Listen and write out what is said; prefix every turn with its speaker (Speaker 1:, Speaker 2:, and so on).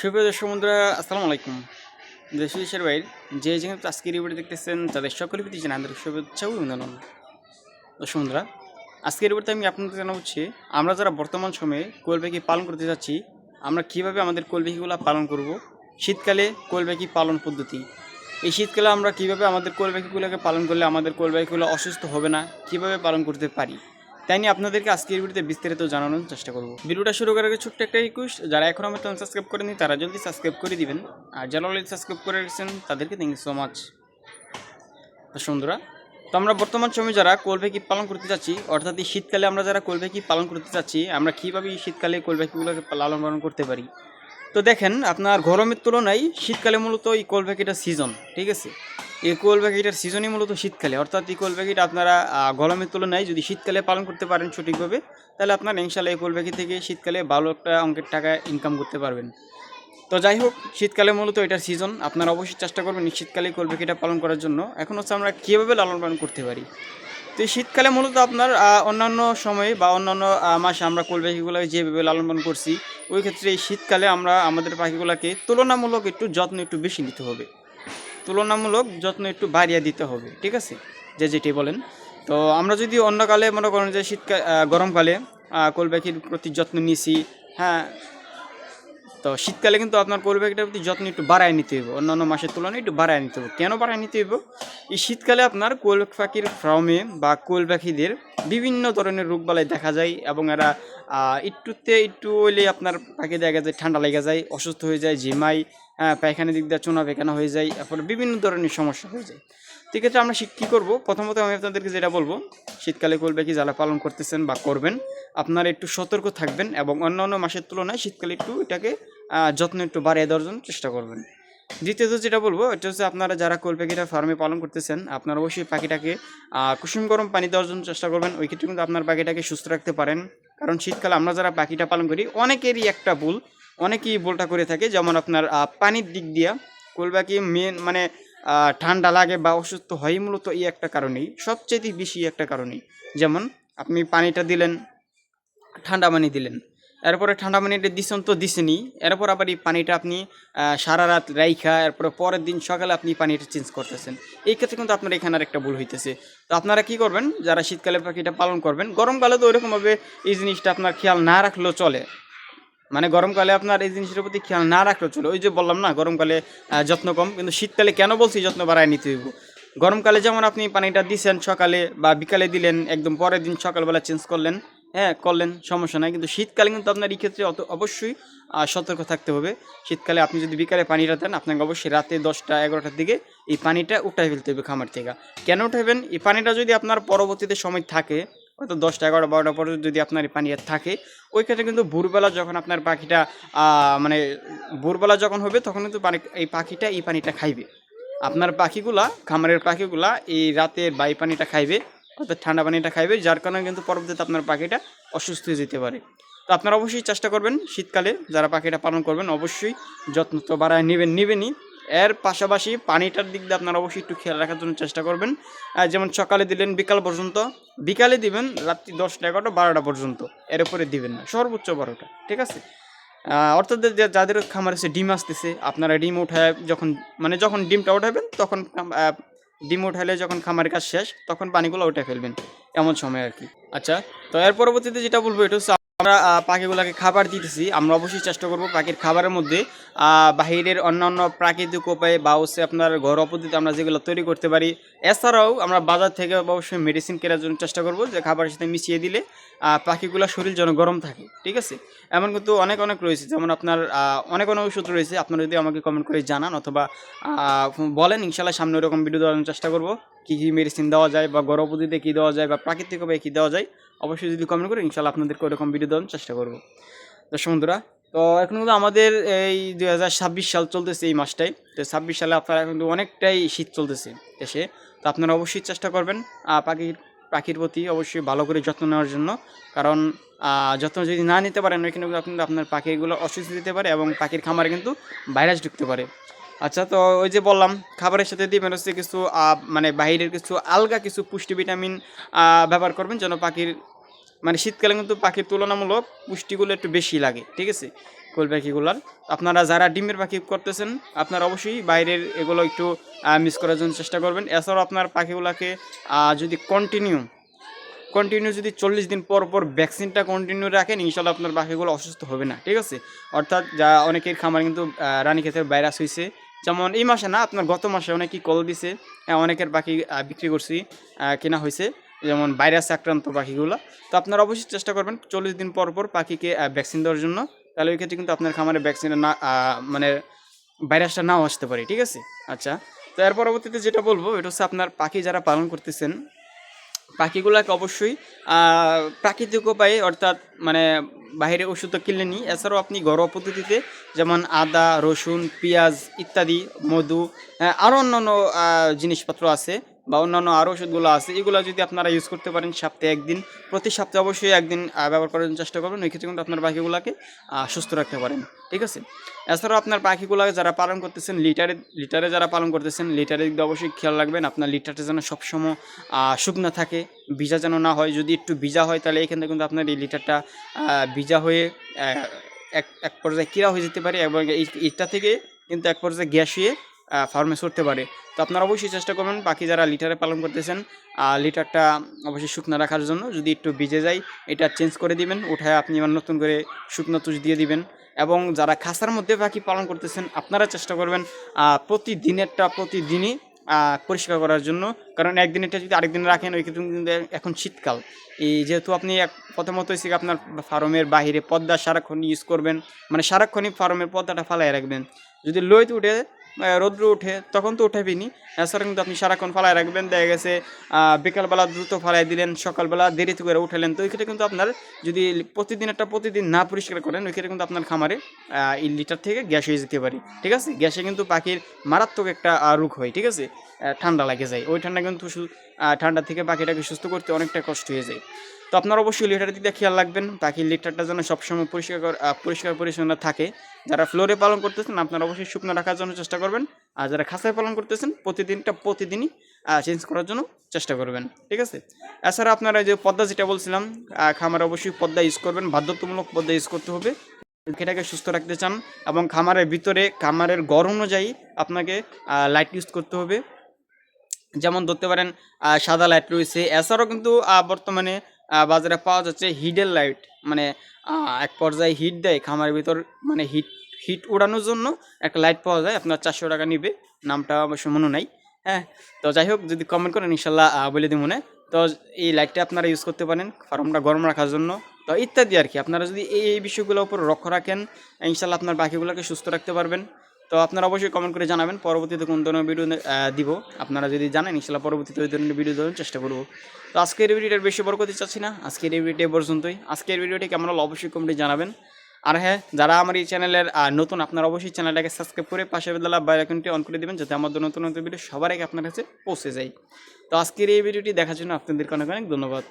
Speaker 1: সুপ্রিয় দর্শক বন্ধুরা, আসসালামু আলাইকুম। দেশ দেশের বাইর যে যেখানে আজকের রিপোর্টে দেখতেছেন, তাদের সকলের প্রতি জানাই আন্তরিক শুভেচ্ছা অভিনন্দন। দর্শক বন্ধুরা, আজকের রিপোর্টে আমি আপনাদের জানাচ্ছি আমরা যারা বর্তমান সময়ে পাখি পালন করতে যাচ্ছি, আমরা কীভাবে আমাদের পাখিগুলো পালন করব, শীতকালে পাখি পালন পদ্ধতি। এই শীতকালে আমরা কীভাবে আমাদের কোয়েল পাখিগুলোকে পালন করলে আমাদের পাখিগুলো অসুস্থ হবে না, কীভাবে পালন করতে পারি? তাই নিয়ে আপনাদেরকে আজকের ভিডিওতে বিস্তারিত জানানোর চেষ্টা করব। ভিডিওটা শুরু করার আগে ছোট্ট একটা রিকোয়েস্ট যারা এখন আমার চ্যানেল সাবস্ক্রাইব করেনি, তারা জলদি সাবস্ক্রাইব করে দিবেন। আর যারা অলরেডি সাবস্ক্রাইব করে রেখেছেন, তাদেরকে থ্যাংক ইউ সো মাচ সুন্দরা, তো আমরা বর্তমান সময়ে যারা কোলপাখি পালন করতে যাচ্ছি, অর্থাৎ এই শীতকালে আমরা যারা কোলপাখি পালন করতে চাচ্ছি আমরা কীভাবে এই শীতকালে কোলপাখিগুলোকে লালন পালন করতে পারি? তো দেখেন, আপনার গরমের তুলনায় শীতকালে মূলত এই কোল সিজন ঠিক আছে? কোল পাখিটার সিজনই মূলত শীতকালে। অর্থাৎ কোল পাখিটা আপনারা গরমের তুলনায় যদি শীতকালে পালন করতে পারেন সঠিকভাবে, তাহলে আপনার ইনশাল্লাহ কোল পাখি থেকে শীতকালে ভালো একটা অঙ্কের টাকা ইনকাম করতে পারবেন। তো যাই হোক, শীতকালে মূলত এটার সিজন আপনারা অবশ্যই চেষ্টা করবেন শীতকালে কোল পাখিটা পালন করার জন্য। এখন হচ্ছে আমরা কীভাবে লালন পালন করতে পারি? তো এই শীতকালে মূলত আপনার অন্যান্য সময়ে বা অন্যান্য মাসে আমরা কোল পাখিগুলোকে যেভাবে লালন পালন করছি, ওই ক্ষেত্রে এই শীতকালে আমরা আমাদের পাখিগুলোকে তুলনামূলক একটু যত্ন একটু বেশি নিতে হবে। তুলনামূলক যত্ন একটু বাড়িয়ে দিতে হবে ঠিক আছে? যে যেটি বলেন। তো আমরা যদি অন্যকালে মনে করেন যে শীতকাল গরমকালে আহ, কোল পাখির প্রতি যত্ন নিয়েছি হ্যাঁ তো শীতকালে কিন্তু আপনার কোল পাখিটার প্রতি যত্ন একটু বাড়ায় নিতে হইব। অন্যান্য মাসের তুলনায় একটু বাড়ায় নিতে হবে কেন বাড়ায় নিতে হইব? এই শীতকালে আপনার কোল পাখির ফার্মে বা কোল পাখিদের বিভিন্ন ধরনের রোগবালাই দেখা যায় এবং এরা একটুতে একটু হইলে আপনার পাখি দেখা যায় ঠান্ডা লেগে যায় অসুস্থ হয়ে যায় ঝিমাই পায়খানা দিক দিয়ে চুনা পায়খানা হয়ে যায়, তারপরে বিভিন্ন ধরনের সমস্যা হয়ে যায়। সেক্ষেত্রে আমরা কী করব? প্রথমত আমি আপনাদেরকে যেটা বলব, শীতকালে কোল পাখি যারা পালন করতেছেন বা করবেন, আপনারা একটু সতর্ক থাকবেন এবং অন্যান্য মাসের তুলনায় শীতকালে একটু এটাকে যত্ন একটু বাড়িয়ে দেওয়ার জন্য চেষ্টা করবেন। দ্বিতীয়ত যেটা বলব, এটা হচ্ছে আপনারা যারা কোল পাখিটা ফার্মে পালন করতেছেন, আপনারা অবশ্যই পাখিটাকে কুসুম গরম পানি দেওয়ার জন্য চেষ্টা করবেন। ওই ক্ষেত্রে কিন্তু আপনার পাখিটাকে সুস্থ রাখতে পারেন। কারণ শীতকালে আমরা যারা পাখিটা পালন করি, অনেকেরই একটা ভুল অনেকেই ভুলটা করে থাকে, যেমন আপনার পানির দিক দিয়া কোল পাখি মেন মানে ঠান্ডা লাগে বা অসুস্থ হয় মূলত এই একটা কারণেই সবচেয়ে বেশি একটা কারণেই। যেমন, আপনি পানিটা দিলেন, ঠান্ডা পানি দিলেন, এরপরে ঠান্ডা পানিটা দিচ্ছেন তো দিছেনি এরপর আবার এই পানিটা আপনি সারা রাত রাইখা, এরপরে পরের দিন সকালে আপনি পানিটা চেঞ্জ করতেছেন। এই ক্ষেত্রে কিন্তু আপনার এখানে একটা ভুল হইতেছে। তো আপনারা কি করবেন, যারা শীতকালে পাখিটা পালন করবেন, গরমকালে তো ওইরকমভাবে এই জিনিসটা আপনার খেয়াল না রাখলেও চলে। মানে গরমকালে আপনার এই জিনিসের প্রতি খেয়াল না রাখলেও চলে। ওই যে বললাম না, গরমকালে যত্ন কম, কিন্তু শীতকালে কেন বলছি যত্ন বাড়ায় নিতে হইব? গরমকালে যেমন আপনি পানিটা দিছেন সকালে বা বিকালে দিলেন, একদম পরের দিন সকালবেলা চেঞ্জ করলেন হ্যাঁ করলেন, সমস্যা নাই। কিন্তু শীতকালে কিন্তু আপনার এই ক্ষেত্রে অত অবশ্যই সতর্ক থাকতে হবে। শীতকালে আপনি যদি বিকালে পানিটা দেন, আপনাকে অবশ্যই রাতে দশটা, এগারোটার দিকে এই পানিটা উঠাই ফেলতে হবে খামার থেকে। কেন উঠাইবেন? এই পানিটা যদি আপনার পরবর্তীতে সময় থাকে হয়তো দশটা, এগারোটা, বারোটা পর্যন্ত যদি আপনার পানি থাকে। ওই ক্ষেত্রে কিন্তু ভোরবেলা যখন আপনার পাখিটা মানে ভোরবেলা যখন হবে, তখন কিন্তু পানি, এই পাখিটা এই পানিটা খাইবে। আপনার পাখিগুলা, খামারের পাখিগুলা এই রাতের বাই পানিটা খাইবে, অর্থাৎ ঠান্ডা পানিটা খাইবে, যার কারণে কিন্তু পরবর্তীতে আপনার পাখিটা অসুস্থ হয়ে যেতে পারে। তো আপনারা অবশ্যই চেষ্টা করবেন শীতকালে যারা পাখিটা পালন করবেন, অবশ্যই যত্ন তো বাড়ায় নেবেন, নেবেনই। এর পাশাপাশি পানিটার দিক দিয়ে আপনারা অবশ্যই একটু খেয়াল রাখার জন্য চেষ্টা করবেন। যেমন সকালে দিলেন, বিকাল পর্যন্ত। বিকালে দিবেন, রাত্রি দশটা, এগারোটা, বারোটা পর্যন্ত। এর উপরে দিবেন না। সর্বোচ্চ বারোটা, ঠিক আছে? অর্থাৎ যাদের খামারে সে ডিম আসতেছে, আপনারা ডিম উঠায় যখন মানে যখন ডিমটা উঠাবেন, তখন ডিম উঠাইলে যখন খামারের কাজ শেষ, তখন পানিগুলো উঠে ফেলবেন। এমন সময় আর কি। আচ্ছা তো এর পরবর্তীতে যেটা বলব, এটা হচ্ছে আমরা পাখিগুলোকে খাবার দিতেছি আমরা অবশ্যই চেষ্টা করব পাখির খাবারের মধ্যে বাহিরের অন্যান্য প্রাকৃতিক উপায়ে বা হচ্ছে আপনার ঘরোয়া পদ্ধতিতে আমরা যেগুলো তৈরি করতে পারি। এছাড়াও আমরা বাজার থেকে অবশ্যই মেডিসিন কেনার জন্য চেষ্টা করব যে খাবারের সাথে মিশিয়ে দিলে আহ, পাখিগুলোর শরীর যেন গরম থাকে ঠিক আছে? এমন কিন্তু অনেক অনেক রয়েছে যেমন আপনার অনেক অনেক ওষুধ রয়েছে আপনারা যদি আমাকে কমেন্ট করে জানান অথবা বলেন ইনশাল্লাহ সামনে ওরকম ভিডিও দেওয়ার চেষ্টা করব। কী কী মেডিসিন দেওয়া যায় বা পদ্ধতিতে কী দেওয়া যায় বা প্রাকৃতিক উপায়ে কী দেওয়া যায় অবশ্যই যদি কমেন্ট করে ইনশাল্লাহ আপনাদেরকে ওরকম ভিডিও দেওয়ার চেষ্টা করব। দর্শক বন্ধুরা, তো এখন কিন্তু আমাদের এই দুই হাজার ছাব্বিশ সাল চলতেছে এই মাসটাই। তো ছাব্বিশ সালে আপনারা কিন্তু অনেকটাই শীত চলতেছে দেশে। তো আপনারা অবশ্যই চেষ্টা করবেন পাখির পাখির প্রতি অবশ্যই ভালো করে যত্ন নেওয়ার জন্য। কারণ যত্ন যদি না নিতে পারেন, ওইখানে কিন্তু আপনার পাখিগুলো অসুস্থ দিতে পারে এবং পাখির খামারে কিন্তু ভাইরাস ঢুকতে পারে। আচ্ছা তো ওই যে বললাম, খাবারের সাথে দিবেন হচ্ছে কিছু মানে বাইরের কিছু আলগা কিছু পুষ্টি ভিটামিন ব্যবহার করবেন যেন পাখির মানে শীতকালে কিন্তু পাখির তুলনামূলক পুষ্টিগুলো একটু বেশি লাগে, ঠিক আছে? কোয়েল পাখিগুলার। আপনারা যারা ডিমের পাখি করতেছেন, আপনারা অবশ্যই বাইরের এগুলো একটু মিস করার জন্য চেষ্টা করবেন। এছাড়াও আপনার পাখিগুলোকে যদি কন্টিনিউ কন্টিনিউ যদি চল্লিশ দিন পর পর ভ্যাকসিনটা কন্টিনিউ রাখেন, ইনশাল্লাহ আপনার পাখিগুলো অসুস্থ হবে না, ঠিক আছে? অর্থাৎ যা অনেকের খামার কিন্তু রানীক্ষেতের ভাইরাস হয়েছে যেমন এই মাসে না, আপনার গত মাসে অনেকেই কল দিছে অনেকের পাখি বিক্রি করছি কেনা হয়েছে যেমন ভাইরাসে আক্রান্ত পাখিগুলো। তো আপনারা অবশ্যই চেষ্টা করবেন চল্লিশ দিন পর পর পাখিকে ভ্যাকসিন দেওয়ার জন্য। তাহলে ওই ক্ষেত্রে কিন্তু আপনার খামারে ভ্যাকসিনটা না মানে ভাইরাসটা নাও আসতে পারে, ঠিক আছে? আচ্ছা তো এর পরবর্তীতে যেটা বলব, এটা হচ্ছে আপনার পাখি যারা পালন করতেছেন, পাখিগুলোকে অবশ্যই প্রাকৃতিক উপায়ে অর্থাৎ মানে বাইরে ওষুধ তো কিনলে নি। এছাড়াও আপনি ঘরোয়া পদ্ধতিতে যেমন আদা, রসুন, পেঁয়াজ ইত্যাদি, মধু আরও অন্যান্য অন্য জিনিসপত্র আছে। বা অন্যান্য আরও ওষুধগুলো আছে, এগুলো যদি আপনারা ইউজ করতে পারেন সপ্তাহে একদিন, প্রতি সপ্তাহে অবশ্যই একদিন ব্যবহার করার চেষ্টা করবেন। ওই ক্ষেত্রে কিন্তু আপনার পাখিগুলোকে সুস্থ রাখতে পারেন। ঠিক আছে? এছাড়াও আপনার পাখিগুলোকে যারা পালন করতেছেন, লিটারে লিটারে যারা পালন করতেছেন লিটারের দিকে অবশ্যই খেয়াল রাখবেন, আপনার লিটারটা যেন সবসময় শুকনো থাকে, ভিজা যেন না হয়। যদি একটু ভিজা হয়, তাহলে এখান থেকে কিন্তু আপনার এই লিটারটা ভিজা হয়ে এক এক পর্যায়ে কিরা হয়ে যেতে পারে এবং এটা থেকে কিন্তু এক পর্যায়ে গ্যাস হয়ে ফার্মে সরতে পারে। তো আপনারা অবশ্যই চেষ্টা করবেন, বাকি যারা লিটারে পালন করতেছেন লিটারটা অবশ্যই শুকনো রাখার জন্য। যদি একটু ভিজে যায়, এটা চেঞ্জ করে দিবেন, উঠায় আপনি আবার নতুন করে শুকনো তুষ দিয়ে দিবেন। এবং যারা খাসার মধ্যে পাখি পালন করতেছেন, আপনারা চেষ্টা করবেন প্রতিদিনেরটা প্রতিদিনই পরিষ্কার করার জন্য। কারণ একদিনেরটা যদি আরেকদিন রাখেন, ওই কিন্তু এখন শীতকাল। এই যেহেতু আপনি এক, প্রথমত হচ্ছে আপনার ফার্মের বাইরে পর্দা সারাক্ষণ ইউজ করবেন। মানে সারাক্ষণই ফার্মের পর্দাটা ফালাই রাখবেন। যদি লোহিত উঠে রৌদ্র উঠে তখন তো উঠাবেনি এছাড়া কিন্তু আপনি সারাক্ষণ ফালাই রাখবেন, দেখা গেছে বিকালবেলা দ্রুত ফালাই দিলেন, সকালবেলা দেরিতে করে উঠালেন, তো ওই ক্ষেত্রে কিন্তু আপনার যদি প্রতিদিন একটা প্রতিদিন না পরিষ্কার করেন ওই ক্ষেত্রে কিন্তু আপনার খামারে এই লিটার থেকে গ্যাস হয়ে যেতে পারে, ঠিক আছে? গ্যাসে কিন্তু পাখির মারাত্মক একটা রোগ হয়, ঠিক আছে? ঠান্ডা লাগে যায়। ওই ঠান্ডা কিন্তু ঠান্ডা থেকে পাখিটাকে সুস্থ করতে অনেকটা কষ্ট হয়ে যায়। তো আপনারা অবশ্যই লিটারের দিকে খেয়াল রাখবেন। পাখির লিটারটা যেন সবসময় পরিষ্কার পরিষ্কার পরিচ্ছন্ন থাকে। যারা ফ্লোরে পালন করতেছেন, আপনারা অবশ্যই শুকনো রাখার জন্য চেষ্টা করবেন। আর যারা খাঁচায় পালন করতেছেন, প্রতিদিনটা প্রতিদিনই চেঞ্জ করার জন্য চেষ্টা করবেন। ঠিক আছে? এছাড়া আপনারা যে পদ্মা যেটা বলছিলাম খামারে অবশ্যই পদ্মা ইউজ করবেন। বাধ্যতামূলক পদ্মা ইউজ করতে হবে। পাখিটাকে সুস্থ রাখতে চান এবং খামারের ভিতরে, খামারের গড় অনুযায়ী আপনাকে লাইট ইউজ করতে হবে। যেমন ধরতে পারেন সাদা লাইট রয়েছে। এছাড়াও কিন্তু বর্তমানে বাজারে পাওয়া যাচ্ছে হিডের লাইট মানে এক পর্যায়ে হিট দেয়, খামারের ভিতর মানে হিট হিট উড়ানোর জন্য একটা লাইট পাওয়া যায়, আপনার চারশো টাকা নিবে, নামটা অবশ্য মনে নাই হ্যাঁ তো যাই হোক, যদি কমেন্ট করেন, ইনশাল্লাহ বলে দিই মনে তো এই লাইটটা আপনারা ইউজ করতে পারেন, ফার্মটা গরম রাখার জন্য, তো ইত্যাদি আর কি, আপনারা যদি এই এই বিষয়গুলোর উপর লক্ষ্য রাখেন, ইনশাল্লাহ আপনার বাকিগুলোকে সুস্থ রাখতে পারবেন তো আপনারা অবশ্যই কমেন্ট করে জানাবেন, পরবর্তীতে কোন ধরনের ভিডিও দিব। আপনারা যদি জানেন, ইনশাল্লাহ পরবর্তীতে ওই ধরনের ভিডিও দেওয়ার চেষ্টা করব। তো আজকের ভিডিওটার বেশি বড় করতে চাচ্ছি না। আজকের এই ভিডিওটি পর্যন্তই। আজকের ভিডিওটি কেমন হলো অবশ্যই কমেন্টে জানাবেন। আর হ্যাঁ যারা আমার এই চ্যানেলের নতুন, আপনারা অবশ্যই চ্যানেলটাকে সাবস্ক্রাইব করে পাশে বেলা বাইল আইকনটি অন করে দেবেন, যাতে আমাদের নতুন নতুন ভিডিও সবার আগে আপনার কাছে পৌঁছে যায়। তো আজকের এই ভিডিওটি দেখার জন্য আপনাদেরকে অনেক অনেক ধন্যবাদ।